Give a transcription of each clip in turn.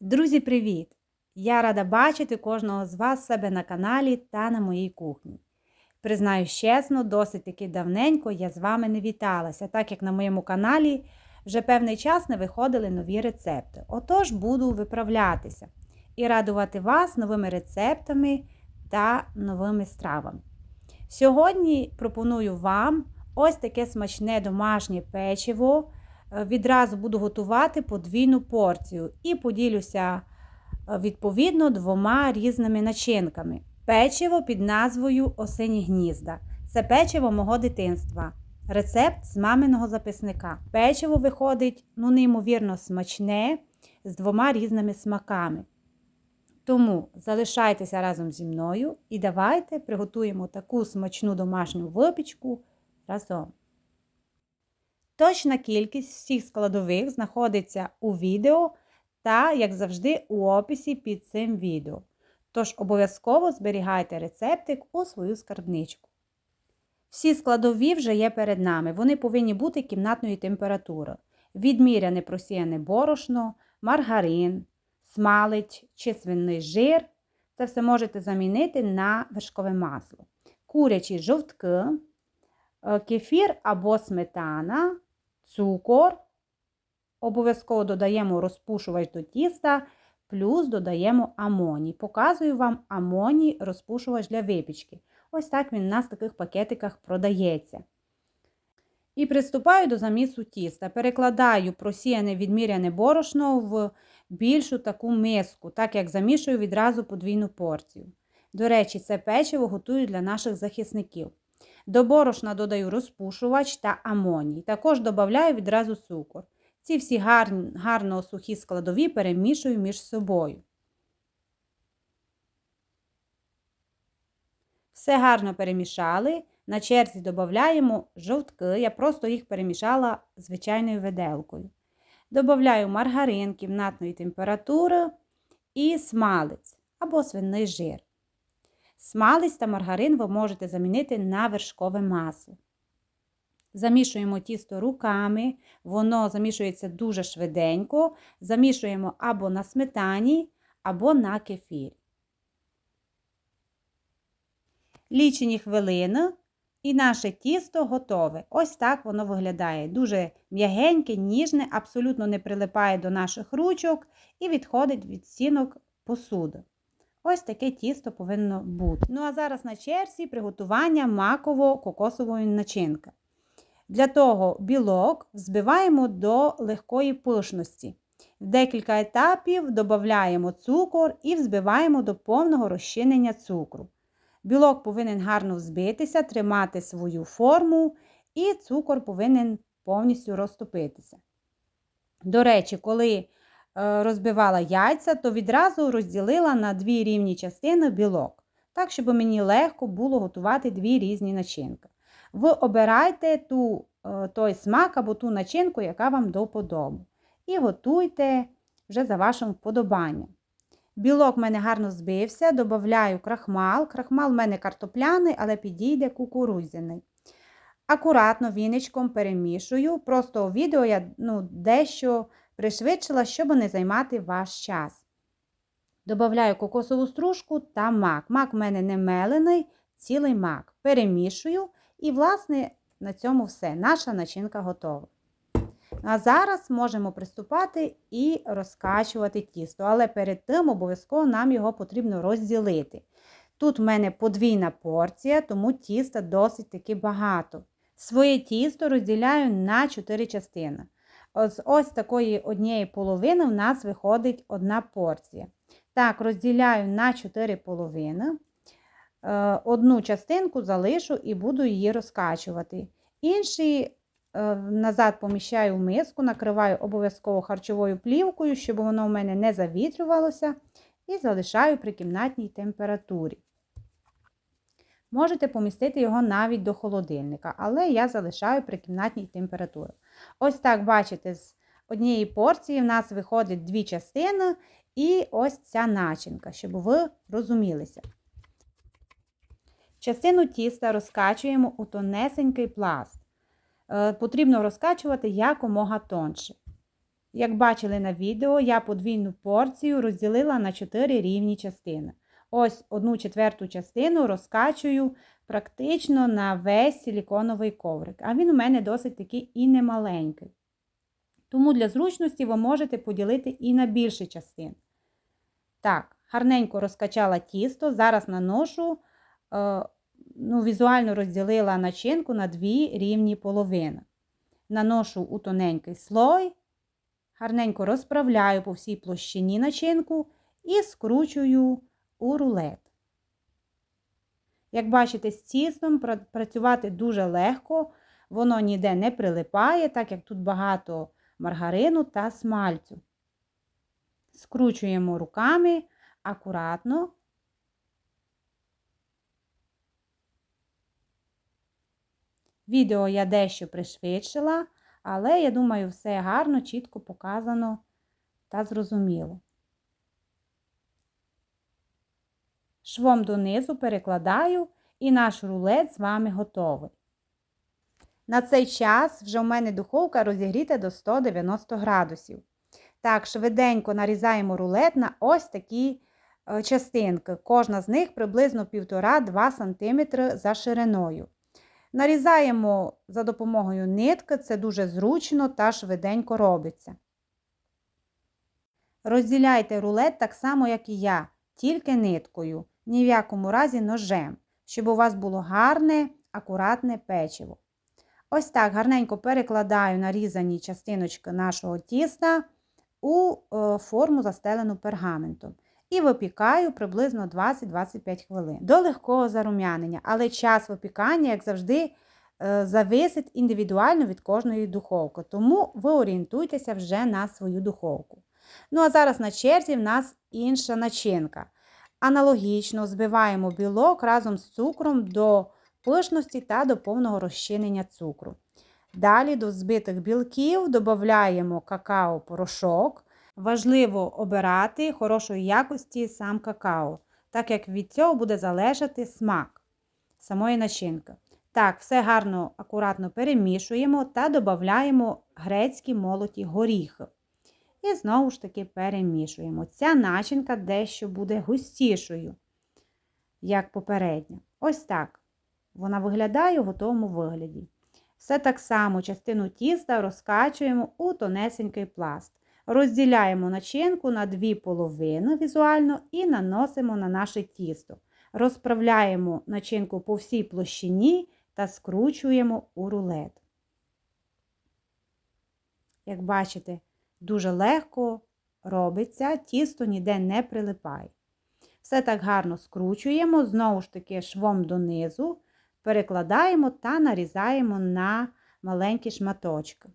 Друзі, привіт! Я рада бачити кожного з вас себе на каналі та на моїй кухні. Признаюсь чесно, досить таки давненько я з вами не віталася, так як на моєму каналі вже певний час не виходили нові рецепти. Отож, буду виправлятися і радувати вас новими рецептами та новими стравами. Сьогодні пропоную вам ось таке смачне домашнє печиво. Е, Відразу буду готувати подвійну порцію і поділюся е, відповідно двома різними начинками. Печиво під назвою Осені гнізда. Це печиво мого дитинства. Рецепт з маминого записника. Печиво виходить ну, неймовірно смачне з двома різними смаками. Тому залишайтеся разом зі мною і давайте приготуємо таку смачну домашню випічку разом. Точна кількість всіх складових знаходиться у відео та, як завжди, у описі під цим відео. Тож обов'язково зберігайте рецептик у свою скарбничку. Всі складові вже є перед нами. Вони повинні бути кімнатної температури. Відміряне просіяне борошно, маргарин, смалець чи свинний жир. Це все можете замінити на вершкове масло. Курячі жовтки, кефір або сметана, цукор. Обов'язково додаємо розпушувач до тіста, плюс додаємо амоній. Показую вам амоній розпушувач для випічки. Ось так він у нас в таких пакетиках продається. І приступаю до замісу тіста. Перекладаю просіяне відміряне борошно в більшу таку миску, так як замішую відразу подвійну порцію. До речі, це печиво готую для наших захисників. До борошна додаю розпушувач та амоній. Також додаю відразу цукор. Ці всі гарно, гарно сухі складові перемішую між собою. Все гарно перемішали. На черзі додаємо жовтки. Я просто їх перемішала звичайною виделкою. Добавляю маргарин кімнатної температури і смалець або свиний жир. Смалець та маргарин ви можете замінити на вершкове масло. Замішуємо тісто руками, воно замішується дуже швиденько. Замішуємо або на сметані, або на кефірі. Лічені хвилини і наше тісто готове. Ось так воно виглядає. Дуже м'ягеньке, ніжне, абсолютно не прилипає до наших ручок і відходить від стінок посуди. Ось таке тісто повинно бути. Ну, а зараз на черзі приготування маково-кокосової начинки. Для того білок взбиваємо до легкої пишності. В декілька етапів додаємо цукор і взбиваємо до повного розчинення цукру. Білок повинен гарно взбитися, тримати свою форму, і цукор повинен повністю розтопитися. До речі, коли розбивала яйця, то відразу розділила на дві рівні частини білок, так, щоб мені легко було готувати дві різні начинки. Ви обирайте ту, той смак або ту начинку, яка вам до подобу. І готуйте вже за вашим вподобанням. Білок в мене гарно збився, додаю крахмал. Крахмал в мене картопляний, але підійде кукурудзяний. Акуратно віничком перемішую. Просто у відео я ну, дещо пришвидшила, щоб не займати ваш час. Добавляю кокосову стружку та мак. Мак в мене не мелений, цілий мак. Перемішую і, власне, на цьому все. Наша начинка готова. А зараз можемо приступати і розкачувати тісто, але перед тим обов'язково нам його потрібно розділити. Тут в мене подвійна порція, тому тіста досить таки багато. Своє тісто розділяю на 4 частини. З ось такої однієї половини в нас виходить одна порція. Так, розділяю на 4 половини. Е, одну частинку залишу і буду її розкачувати. Інші е, назад поміщаю в миску, накриваю обов'язково харчовою плівкою, щоб воно в мене не завітрювалося, і залишаю при кімнатній температурі. Можете помістити його навіть до холодильника, але я залишаю при кімнатній температурі. Ось так, бачите, з однієї порції в нас виходить дві частини і ось ця начинка, щоб ви розумілися. Частину тіста розкачуємо у тонесенький пласт. Е, потрібно розкачувати якомога тонше. Як бачили на відео, я подвійну порцію розділила на 4 рівні частини. Ось одну четверту частину розкачую практично на весь силіконовий коврик. А він у мене досить такий і немаленький. Тому для зручності ви можете поділити і на більше частин. Так, гарненько розкачала тісто, зараз наношу, е, ну, візуально розділила начинку на дві рівні половини. Наношу у тоненький слой, гарненько розправляю по всій площині начинку і скручую у рулет. Як бачите, з тістом працювати дуже легко, воно ніде не прилипає, так як тут багато маргарину та смальцю. Скручуємо руками акуратно. Відео я дещо пришвидшила, але я думаю, все гарно, чітко показано та зрозуміло. Швом донизу перекладаю і наш рулет з вами готовий. На цей час вже у мене духовка розігріта до 190 градусів. Так, швиденько нарізаємо рулет на ось такі е, частинки. Кожна з них приблизно 1,5-2 см за шириною. Нарізаємо за допомогою нитки, це дуже зручно та швиденько робиться. Розділяйте рулет так само, як і я, тільки ниткою, ні в якому разі ножем, щоб у вас було гарне, акуратне печиво. Ось так гарненько перекладаю нарізані частиночки нашого тіста у е, форму, застелену пергаментом. І випікаю приблизно 20-25 хвилин. До легкого зарум'янення, але час випікання, як завжди, е, зависить індивідуально від кожної духовки. Тому ви орієнтуйтеся вже на свою духовку. Ну, а зараз на черзі в нас інша начинка. Аналогічно збиваємо білок разом з цукром до пишності та до повного розчинення цукру. Далі до збитих білків додаємо какао-порошок. Важливо обирати хорошої якості сам какао, так як від цього буде залежати смак самої начинки. Так, все гарно, акуратно перемішуємо та додаємо грецькі молоті горіхи. І знову ж таки перемішуємо. Ця начинка дещо буде густішою, як попередня. Ось так. Вона виглядає у готовому вигляді. Все так само частину тіста розкачуємо у тонесенький пласт. Розділяємо начинку на дві половини візуально і наносимо на наше тісто. Розправляємо начинку по всій площині та скручуємо у рулет. Як бачите, дуже легко робиться, тісто ніде не прилипає. Все так гарно скручуємо, знову ж таки, швом донизу перекладаємо та нарізаємо на маленькі шматочки.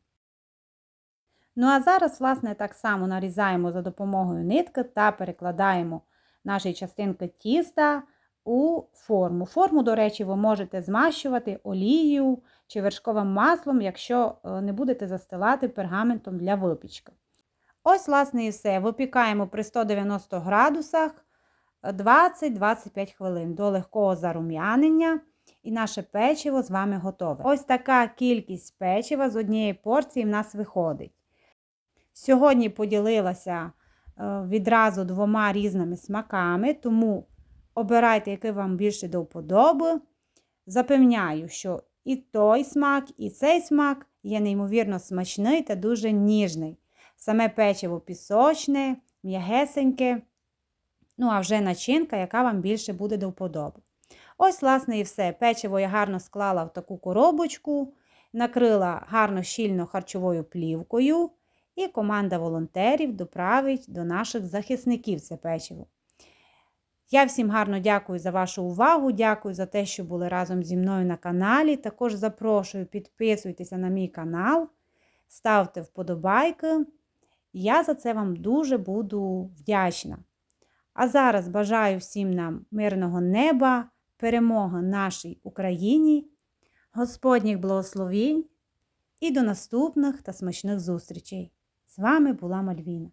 Ну, а зараз, власне, так само нарізаємо за допомогою нитки та перекладаємо наші частинки тіста у форму. Форму, до речі, ви можете змащувати олією чи вершковим маслом, якщо е, не будете застилати пергаментом для випічки. Ось, власне, і все. Випікаємо при 190 градусах 20-25 хвилин до легкого зарум'янення і наше печиво з вами готове. Ось така кількість печива з однієї порції в нас виходить. Сьогодні поділилася е, відразу двома різними смаками, тому обирайте, який вам більше до вподоби. Запевняю, що і той смак, і цей смак є неймовірно смачний та дуже ніжний. Саме печиво пісочне, м'ягесеньке, ну а вже начинка, яка вам більше буде до вподоби. Ось, власне, і все. Печиво я гарно склала в таку коробочку, накрила гарно щільно харчовою плівкою, і команда волонтерів доправить до наших захисників це печиво. Я всім гарно дякую за вашу увагу, дякую за те, що були разом зі мною на каналі. Також запрошую, підписуйтеся на мій канал, ставте вподобайки. Я за це вам дуже буду вдячна. А зараз бажаю всім нам мирного неба, перемоги нашій Україні, Господніх благословінь і до наступних та смачних зустрічей! З вами була Мальвіна.